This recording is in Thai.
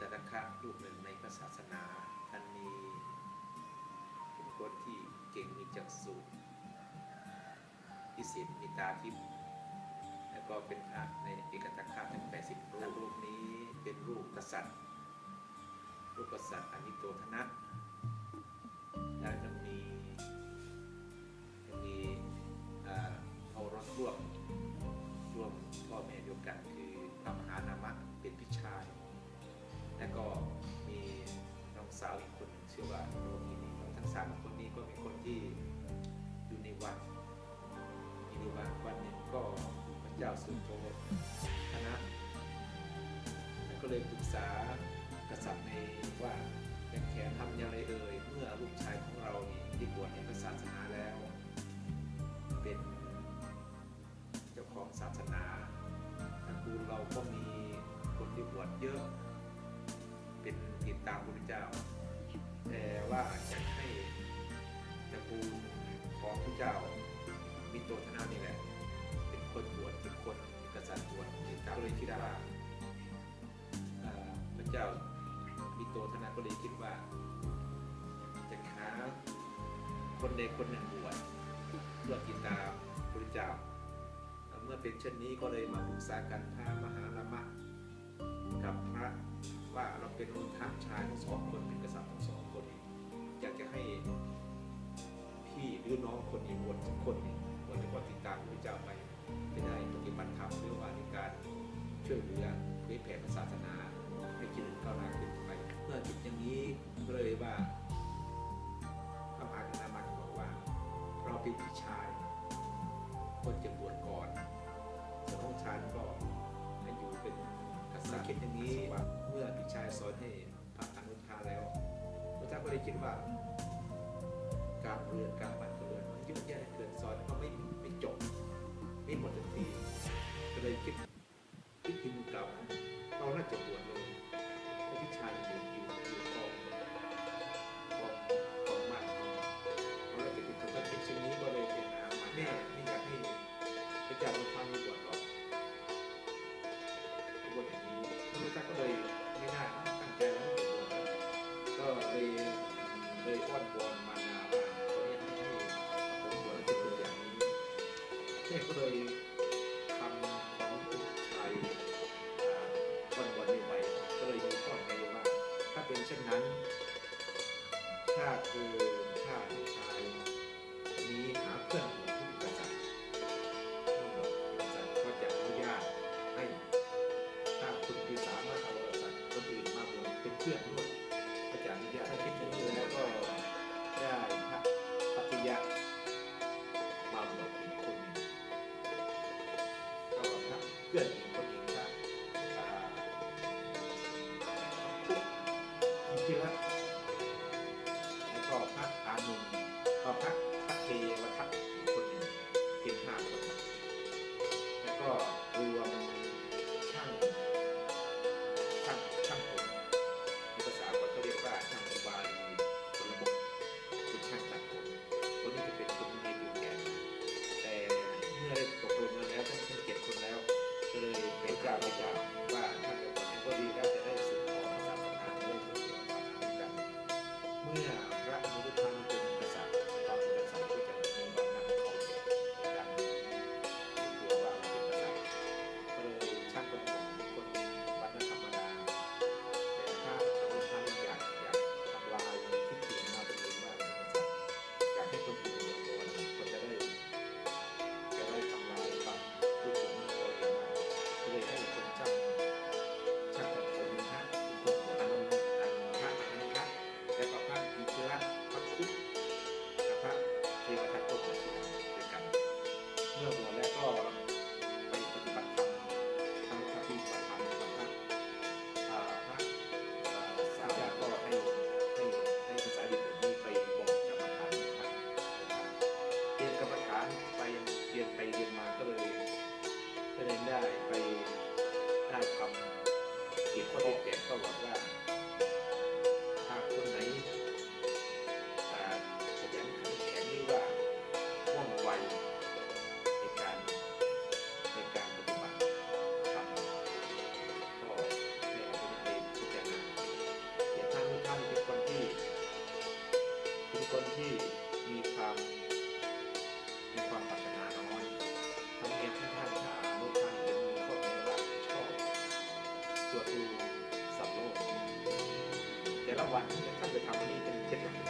ตระคะรูปหนึ่งในพระศาสนาท่านมีเป็นคนที่เก่งมีจักษุพิเศษมีตาทิพย์แล้วก็เป็นพระในเอกตะคะถึง80รูปรูปนี้เป็นรูปกษัตริย์ รูปกษัตริย์อนิโตธนะ วัดอยู่ในวัดวันหนึ่งก็พระเจ้าสุโธธนะแล้วก็เลยปรึกษากษัตริย์ในว่าเป็นแขนทำอย่างไรเอ่ยเมื่อลูกชายของเรานี่ได้บวชในพระศาสนาแล้ว เป็นเจ้าของศาสนาตระกูลเราก็มีคนที่บวชเยอะ เป็นติดตามพระพุทธเจ้า แต่ว่าอยากให้ ของพระเจ้ามีตัวธนานี่แหละ เป็นคนบวชเป็นคนกษัตริย์บวชติดตามก็เลยคิดว่าพระเจ้ามีตัวธนาก็เลยคิดว่า จะหาคนใดคนหนึ่งบวชเพื่อติดตามพระพุทธเจ้า เมื่อเป็นเช่นนี้ก็เลยมาปรึกษากันพระมหาลามะกับพระว่าเราเป็นคนทางชายทั้งสองคนเป็นกษัตริย์ทั้งสองคนอยากจะให้ พี่หรือน้องคนนี้บวชสักคนหนี้วันนี้ก็ติดตามพระเจ้าไปจะได้ปฏิบัติธรรมหรือว่าในการช่วยเหลือเผยแผ่ศาสนาให้เจริญก้าวหน้าขึ้นไป เมื่อคิดอย่างนี้ก็เลยว่าพระมหาคณามันบอกว่า เราเป็นพี่ชายควรจะบวชก่อนส่วนน้องชายก็ให้อยู่เป็นกษัตริย์คิดอย่างนี้ว่าเมื่อพี่ชายสอนให้พระอนุชาแล้วพระเจ้าก็เลยคิดว่า การเรือนการบัตรเรียนเยอะแยะเกินสอนก็ไม่ไม่จบไม่หมดทันทีก็เลยคิดคิดถึงเก่าเราน่าจะบวชเลย เพื่อนอีกคนหนึ่งครับอ่าปุ๊บอินทิรัตน์แล้วก็พระอานุนก็พระ ได้ไปได้ทำกิจข้อที่เจ็ดก็หวังว่าหากคนไหนขยันขันแข็งหรือว่าว่องไวในการในการปฏิบัติทำก็ให้เอาไปพิจารนาอย่าท่านทุกท่านเป็นคนที่เป็นคนที่ วันท่านจะทำวันนี้เป็นเคล็ดลับ